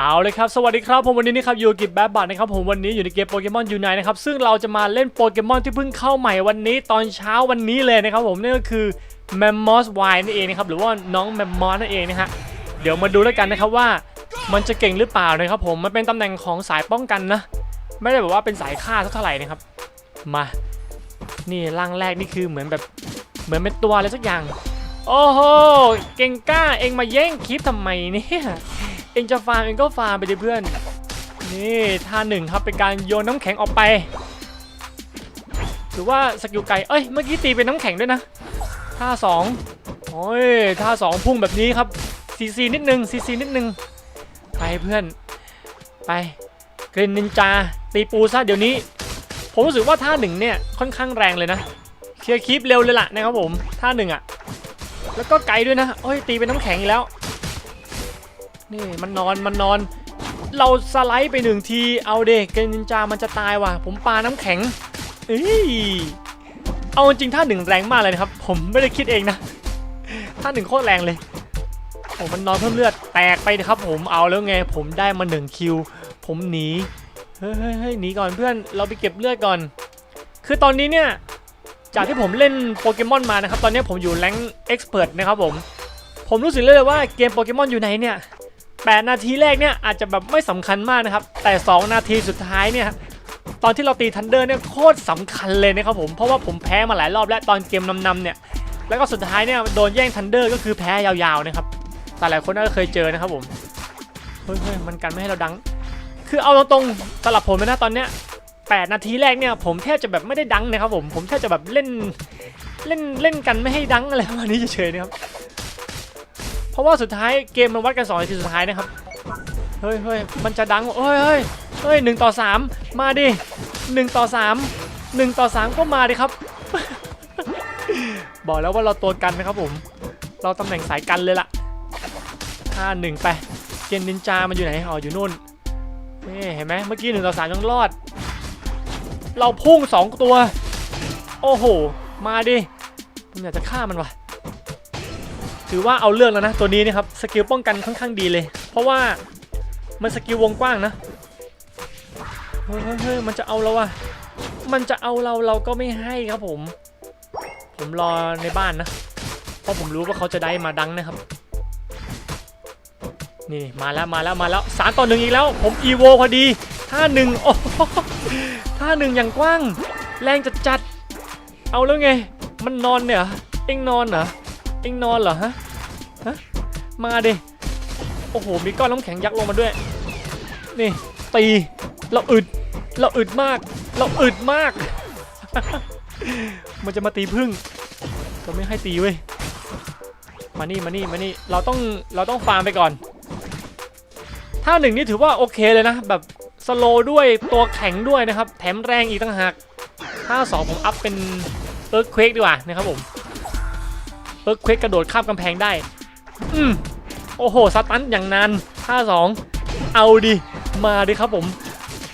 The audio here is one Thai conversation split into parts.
เอาเลยครับ สวัสดีครับผมวันนี้นะครับอยู่กิบแบบบัตนะครับผมวันนี้อยู่ในเกมโปเกมอนยูไนนะครับซึ่งเราจะมาเล่นโปเกมอนที่เพิ่งเข้าใหม่วันนี้ตอนเช้าวันนี้เลยนะครับผมนั่นก็คือแมมมอสไวนั่นเองนะครับหรือว่าน้องแมมมอสนั่นเองนะฮะเดี๋ยวมาดูแล้วกันนะครับว่ามันจะเก่งหรือเปล่านะครับผมมันเป็นตำแหน่งของสายป้องกันนะ ไม่ได้แบบว่าเป็นสายฆ่าสักเท่าไหร่นะครับมานี่ร่างแรกนี่คือเหมือนแบบเหมือนเป็นตัวอะไรสักอย่าง โอ้โหเก่งกล้าเองมาแย่งคลิปทำไมเนี่ย องจะฟาร์มเองก็ฟาร์มไปดิเพื่อน นี่ท่าหนึ่งครับเป็นการโยนน้ำแข็งออกไป หรือว่าสกิลไก่เอ้ยเมื่อกี้ตีเป็นน้ำแข็งด้วยนะท่าสองโอ้ยท่าสองพุ่งแบบนี้ครับซีซีนิดนึงซีซีนิดนึงไปเพื่อน ไปเกรนนินจาตีปูซะเดี๋ยวนี้ ผมรู้สึกว่าท่าหนึ่งเนี่ยค่อนข้างแรงเลยนะเคลียร์คลิปเร็วเลยล่ะนะครับผมท่าหนึ่งอะแล้วก็ไกลด้วยนะโอ้ยตีเป็นน้ำแข็งอีกแล้ว นี่มันนอนมันนอน เราสไลด์ไปหนึ่งทีเอาเด็กเกนนินจามันจะตายว่ะ ผมปาน้ำแข็งเอ้ยเอาจริงท่าหนึ่งแรงมากเลยนะครับ ผมไม่ได้คิดเองนะท่าหนึ่งโคตรแรงเลยโอ้มันนอนเพิ่มเลือดแตกไปนะครับ ผมเอาแล้วไงผมได้มาหนึ่งคิวผมหนีเฮ้ยเฮ้ยเฮ้ยหนีก่อนเพื่อนเราไปเก็บเลือดก่อน คือตอนนี้เนี่ยจากที่ผมเล่นโปเกมอนมานะครับ ตอนนี้ผมอยู่แรงเอ็กซ์เพรสนะครับผม ผมรู้สึกเลยว่าเกมโปเกมอนอยู่ไหนเนี่ย 8 นาทีแรกเนี่ยอาจจะแบบไม่สำคัญมากนะครับ แต่ 2 นาทีสุดท้ายเนี่ยตอนที่เราตีทันเดอร์เนี่ยโคตรสำคัญเลยนะครับผมเพราะว่าผมแพ้มาหลายรอบแล้วตอนเกมนำๆเนี่ยแล้วก็สุดท้ายเนี่ยโดนแย่งทันเดอร์ก็คือแพ้ยาวๆนะครับแต่หลายคนน่าจะเคยเจอนะครับผมเฮ้ยมันกันไม่ให้เราดัง คือเอาตรงๆสำหรับผมนะตอนเนี้ย8นาทีแรกเนี่ยผมแทบจะแบบไม่ได้ดังนะครับผมผมแทบจะแบบเล่นเล่นเล่นกันไม่ให้ดังอะไรประมาณนี้เฉยๆนะครับ ราะว่าสุดท้ายเกมมันวัดกัน2นาทีสุดท้ายนะครับ เฮ้ยเฮ้ยมันจะดังเฮ้ยเฮ้ยเฮ้ยหนึ่งต่อสามมาดิหนึ่งต่อสามหนึ่งต่อสามก็มาดิครับ บอกแล้วว่าเราตัวกันนะครับผม เราตำแหน่งสายกันเลยล่ะห้าหนึ่งไปเกนนินจามันอยู่ไหนอ๋ออยู่นู่นนี่เห็นไหมเมื่อกี้หนึ่งต่อสามยังรอด เราพุ่งสองตัว โอ้โห มาดิผมอยากจะฆ่ามันว่ะ ถือว่าเอาเรื่องแล้วนะตัวนี้นะครับสกิลป้องกันค่อนข้างดีเลย เพราะว่ามันสกิลวงกว้างนะเฮ้ยเฮ้ยมันจะเอาเราอะมันจะเอาเราเราก็ไม่ให้ครับผม ผมรอในบ้านนะ เพราะผมรู้ว่าเขาจะได้มาดังนะครับ นี่มาแล้วมาแล้วมาแล้วสามต่อหนึ่งอีกแล้ว ผมอีโวพอดีท่าหนึ่งโอ้โหท่าหนึ่งอย่างกว้าง แรงจัดจัดเอาแล้วไง มันนอนเนี่ยเอเอ็งนอนเหรอ เอ็งนอนเหรอฮะฮะมาดิโอ้โหมีก้อนน้ำแข็งยักษ์ลงมาด้วย นี่ตีเราอึดเราอึดมาก เราอึดมาก มันจะมาตีพึ่งก็ไม่ให้ตีเว้ยมานี่มานี่มานี่เราต้องเราต้องฟาร์มไปก่อนท่าหนึ่งนี่ถือว่าโอเคเลยนะ แบบสโลด้วยตัวแข็งด้วยนะครับ แถมแรงอีกต่างหากท่าสองผมอัพเป็นเอิร์ธเควกดีกว่านะครับผม ร์ธเควกกระโดดข้ามกำแพงได้ อืมโอ้โหสตันอย่างนานท่าสองเอาดิมาดิครับผม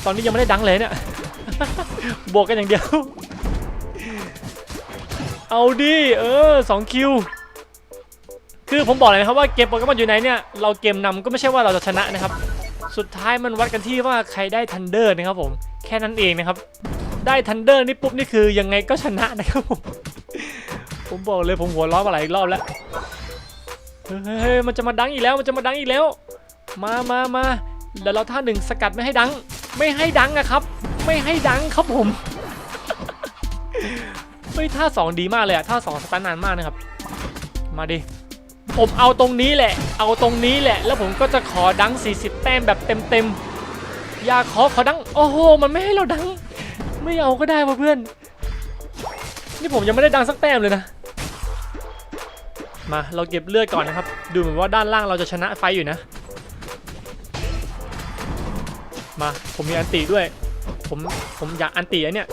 ตอนนี้ยังไม่ได้ดังเลยเนี่ยบวกกันอย่างเดียว เอาดิเออสองคิวคือผมบอกเลยนะครับว่าเกมโปเกมอนอยู่ไหนเนี่ยเราเกมนำก็ไม่ใช่ว่าเราจะชนะนะครับ สุดท้ายมันวัดกันที่ว่าใครได้ทันเดอร์นะครับผมแค่นั้นเองนะครับ ได้ทันเดอร์นี่ปุ๊บนี่คือยังไงก็ชนะนะครับผม ผมบอกเลยผมหัวร้อนมาหลายรอบแล้ว เฮ้ยมันจะมาดังอีกแล้วมันจะมาดังอีกแล้ว มามามาเดี๋ยวเราท่าหนึ่งสกัดไม่ให้ดัง ไม่ให้ดังอะครับ ไม่ให้ดังครับผมเฮ้ยท่าสองดีมากเลยอะท่าสองสตาร์ทนานมากนะครับ มาดิผมเอาตรงนี้แหละ เอาตรงนี้แหละ แล้วผมก็จะขอดัง 40 แต้มแบบเต็มๆ อย่าขอขอดัง โอ้โห มันไม่ให้เราดัง ไม่เอาก็ได้ว่ะเพื่อน นี่ผมยังไม่ได้ดังสักแต้มเลยนะ มาเราเก็บเลือดก่อนนะครับ ดูเหมือนว่าด้านล่างเราจะชนะไฟอยู่นะ มาผมมีอันติด้วย ผมผมอยากอันติอันเนี้ย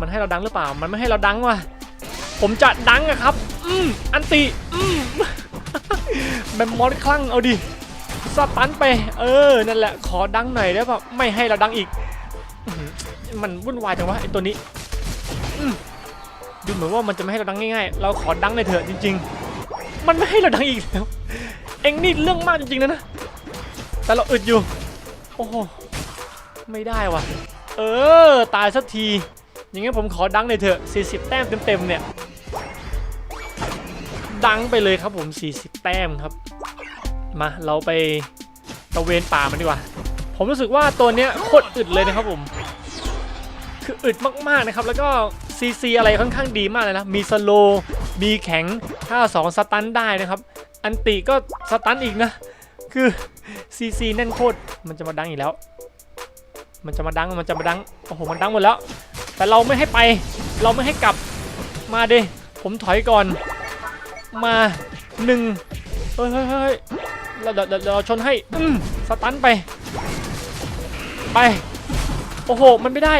มันให้เราดังหรือเปล่า มันไม่ให้เราดังว่ะผมจะดังอะครับ อืมอันติอืมแบมมอสคลั่งเอาดิสตันไป เออ นั่นแหละ ขอดังหน่อยได้ป่ะ ไม่ให้เราดังอีก มันวุ่นวายจังวะไอตัวนี้อืม ดูเหมือนว่ามันจะไม่ให้เราดังง่ายๆ เราขอดังเลยเถอะจริง ๆ มันไม่ให้เราดังอีกแล้ว เอ็งนี่เรื่องมากจริงๆนะนะ แต่เราอึดอยู่ โอ้โห ไม่ได้ว่ะ เออ ตายสักที อย่างงั้ผมขอดังเลยเถอะ 40 แต้มเต็มๆเนี่ย ดังไปเลยครับผม 40 แต้มครับ มา เราไปตะเวนป่ามันดีกว่า ผมรู้สึกว่าตัวเนี้ยโคตรอึดเลยนะครับผม คืออึดมากๆนะครับ แล้วก็ ซีซีอะไรค่อนข้างดีมากเลยนะ มีสโลมีแข็งถ้า2สตันได้นะครับ อันติก็สตันอีกนะ คือซีซีแน่นโคตร มันจะมาดังอีกแล้ว มันจะมาดัง มันจะมาดัง โอ้โห มันดังหมดแล้ว แต่เราไม่ให้ไป เราไม่ให้กลับ มาเดิผมถอยก่อน มาหนึ่งเฮ้ยเฮ้ยเฮ้ยเราเดี๋ยวเดี๋ยวเดี๋ยวเราชนให้ อืมสตันไป ไป โอ้โห มันไม่ได้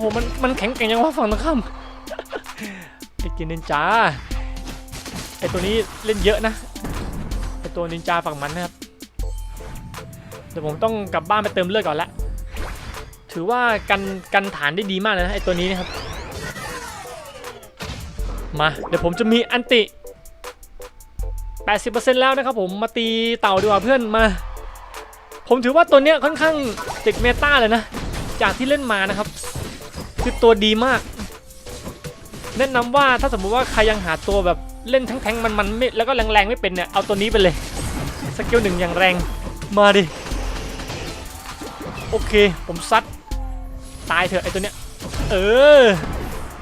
โอ้โหมันมันแข็งแกร่งยังว่าฝั่งตรงข้ามไอ้กินนินจาไอ้ตัวนี้เล่นเยอะนะไอ้ตัวนินจาฝั่งมันนะครับเดี๋ยวผมต้องกลับบ้านไปเติมเลือดก่อนละถือว่ากันกันฐานได้ดีมากเลยนะไอ้ตัวนี้นะครับ มาเดี๋ยวผมจะมีอันติ 80%แล้วนะครับผมมาตีเต่าดีกว่าเพื่อนมา ผมถือว่าตัวเนี้ยค่อนข้างติดเมตาเลยนะ จากที่เล่นมานะครับ คือตัวดีมาก แนะนำว่าถ้าสมมุติว่าใครยังหาตัวแบบเล่นทั้งแทงๆมันไม่แล้วก็แรงๆไม่เป็นเนี่ยเอาตัวนี้ไปเลยสกิลหนึ่งอย่างแรงมาดิโอเค ผมซัดตายเถอะไอตัวเนี้ยเออ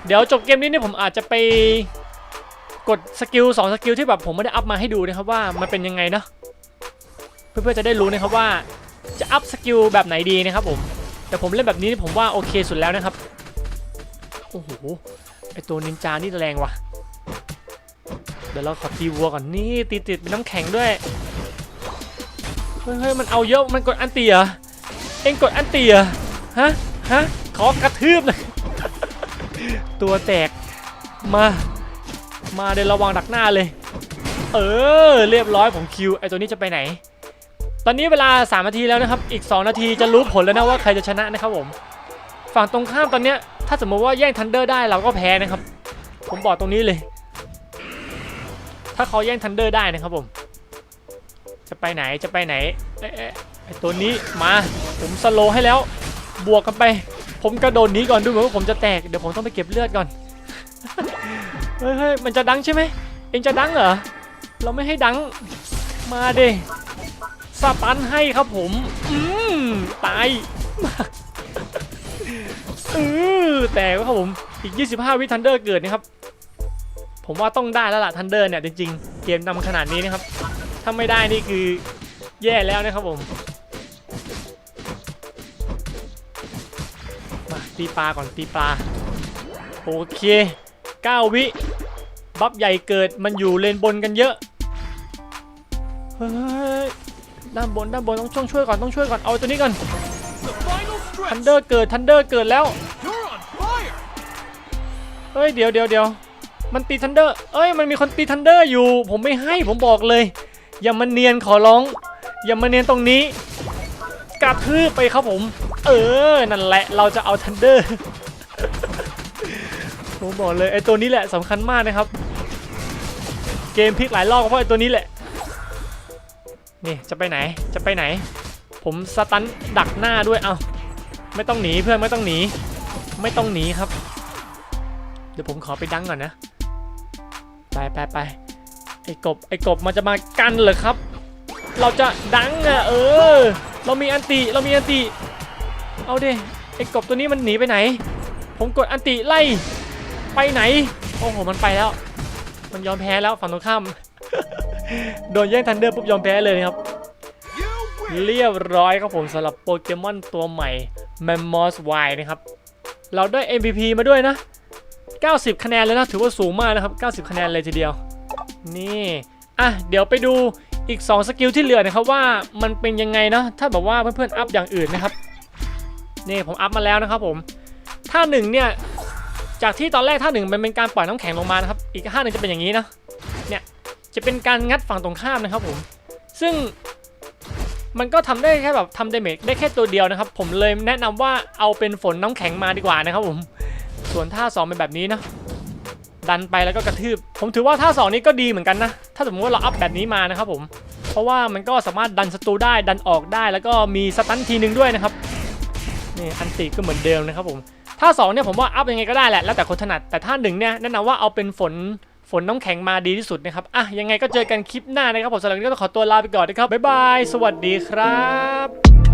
เดี๋ยวจบเกมนี้เนี่ยผมอาจจะไปกดสกิล2สกิลที่แบบผมไม่ได้อัพมาให้ดูนะครับว่ามันเป็นยังไงเนาะเพื่อนๆจะได้รู้นะครับว่าจะอัพสกิลแบบไหนดีนะครับผมแต่ผมเล่นแบบนี้ผมว่าโอเคสุดแล้วนะครับ โอ้โห ไอตัวนินจานี่แรงว่ะ เดี๋ยวเราขอตีวัวก่อน นี่ตีติดเป็นน้ำแข็งด้วย เฮ้ยเฮ้ยมันเอาเยอะ มันกดอันตีเหรอ เอ็งกดอันตีเหรอ ฮะ ฮะ ขอกระทืบเลย ตัวแตก มา มาเดี๋ยวระวังดักหน้าเลย เออ เรียบร้อยผมคิว ไอตัวนี้จะไปไหนตอนนี้เวลา 3 นาทีแล้วนะครับ อีก 2 นาทีจะรู้ผลแล้วนะว่าใครจะชนะนะครับผม ฝั่งตรงข้ามตอนเนี้ย ถ้าสมมติว่าแย่งทันเดอร์ได้เราก็แพ้นะครับ ผมบอกตรงนี้เลย ถ้าเขาแย่งทันเดอร์ได้นะครับผม จะไปไหนจะไปไหนเอ๊ะเอ๊ะไอตัวนี้มาผมสโลให้แล้ว บวกกันไป ผมกระโดดนี้ก่อนดูเหมือนว่าผมจะแตกเดี๋ยวผมต้องไปเก็บเลือดก่อนเฮ้ยเฮ้ยมันจะดังใช่ไหมเองจะดังเหรอเราไม่ให้ดังมาเดสตันให้ครับผม อืมตาย เออแต่ว่าครับผมอีก 25 วิทันเดอร์เกิดนะครับ ผมว่าต้องได้แล้วล่ะทันเดอร์เนี่ยจริงๆ เกมนำขนาดนี้นะครับ ถ้าไม่ได้นี่คือแย่แล้วนะครับผม มาตีปลาก่อนตีปลา โอเค 9 วิ บัฟใหญ่เกิดมันอยู่เลนบนกันเยอะ เฮ้ยด้านบนด้านบนต้องช่วยช่วยก่อนต้องช่วยก่อนเอาตัวนี้ก่อน ทันเดอร์เกิดทันเดอร์เกิดแล้วเฮ้ยเดี๋ยวเดี๋ยวเดี๋ยวมันตีทันเดอร์เอ้ยมันมีคนตีทันเดอร์อยู่ ผมไม่ให้ผมบอกเลย อย่ามาเนียนขอร้อง อย่ามาเนียนตรงนี้กระทืบไปครับผม เออ นั่นแหละเราจะเอาทันเดอร์ผมบอกเลยไอ้ตัวนี้แหละสำคัญมากนะครับ เกมพลิกหลายรอบเพราะไอ้ตัวนี้แหละ นี่จะไปไหนจะไปไหน ผมสตันดักหน้าด้วยเอา ไม่ต้องหนีเพื่อนไม่ต้องหนี ไม่ต้องหนีครับ เดี๋ยวผมขอไปดังก่อนนะ ไปไปไปไอ้กบไอ้กบมันจะมากันเหรอครับ เราจะดังอะเออ เรามีอันติเรามีอันติเอาดิไอ้กบตัวนี้มันหนีไปไหน ผมกดอันติไล่ไปไหน โอ้โหมันไปแล้ว มันยอมแพ้แล้วฝั่งตรงข้ามโดนแย่งทันเดอร์ปุ๊บยอมแพ้เลยนะครับเรียบร้อยครับผมสำหรับโปเกมอนตัวใหม่ m a m m o t h Y นะครับ เราได้ MVP มาด้วยนะ 90 คะแนนเลยนะ ถือว่าสูงมากนะครับ 90 คะแนนเลยทีเดียว นี่ อะ เดี๋ยวไปดูอีก 2 สกิลที่เหลือนะครับว่ามันเป็นยังไงนะ ถ้าแบบว่าเพื่อนๆ อัพอย่างอื่นนะครับ นี่ผมอัพมาแล้วนะครับผม ท่าหนึ่งเนี่ย จากที่ตอนแรกท่าหนึ่งมันเป็นการปล่อยน้ำแข็งลงมานะครับ อีกท่าหนึ่งจะเป็นอย่างนี้นะ เนี่ย จะเป็นการงัดฝั่งตรงข้ามนะครับผม ซึ่ง มันก็ทำได้แค่แบบทำเดเมจได้แค่ตัวเดียวนะครับ ผมเลยแนะนำว่าเอาเป็นฝนน้ำแข็งมาดีกว่านะครับผม ส่วนท่าสองเป็นแบบนี้นะดันไปแล้วก็กระทืบ ผมถือว่าท่าสองนี้ก็ดีเหมือนกันนะ ถ้าสมมติว่าเราอัพแบบนี้มานะครับผม เพราะว่ามันก็สามารถดันศัตรูได้ดันออกได้ แล้วก็มีสตันทีหนึ่งด้วยนะครับ นี่อันติก็เหมือนเดิมนะครับผมถ้าสองเนี่ยผมว่าอัพยังไงก็ได้แหละ แล้วแต่คนถนัด แต่ถ้าหนึ่งเนี่ยแนะนำว่าเอาเป็นฝน ฝนน้ำแข็งมาดีที่สุดนะครับอะยังไงก็เจอกันคลิปหน้านะครับผมสำหรับวันนี้ก็ต้องขอตัวลาไปก่อนนะครับบ๊ายบายสวัสดีครับ